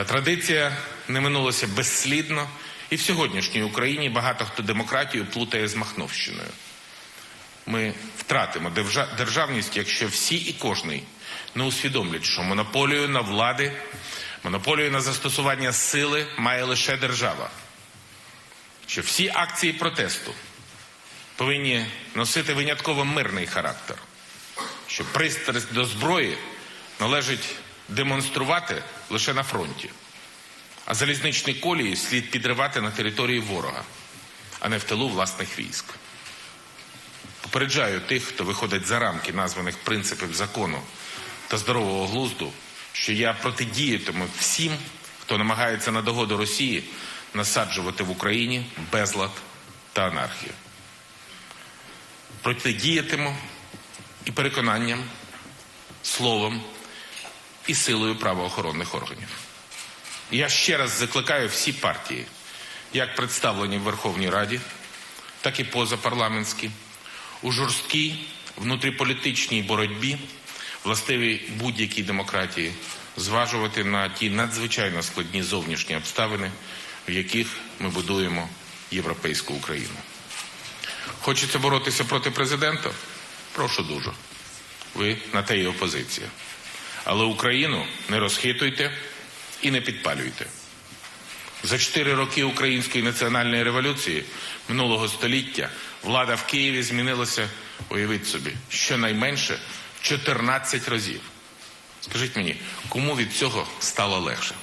Та традиція не минулася безслідно, і в сьогоднішній Україні багато хто демократію плутає з Махновщиною. Ми втратимо державність, якщо всі і кожний не усвідомлять, що монополію на влади, монополію на застосування сили має лише держава. Що всі акції протесту повинні носити винятково мирний характер, що пристрасть до зброї належить демонструвати лише на фронті, а залізничні колії слід підривати на території ворога, а не в тилу власних військ. Попереджаю тих, хто виходить за рамки названих принципів закону та здорового глузду, що я протидіятиму всім, хто намагається на догоду Росії насаджувати в Україні безлад та анархію. Протидіятиму і переконанням, словом і силою правоохоронних органів. Я ще раз закликаю всі партії, як представлені в Верховній Раді, так і позапарламентські, у жорсткій внутріполітичній боротьбі, властивій будь-якій демократії, зважувати на ті надзвичайно складні зовнішні обставини, в яких ми будуємо європейську Україну. Хочеться боротися проти президента? Прошу дуже. Ви на те і опозиція. Але Україну не розхитуйте і не підпалюйте. За чотири роки української національної революції минулого століття влада в Києві змінилася, уявіть собі, щонайменше 14 разів. Скажіть мені, кому від цього стало легше?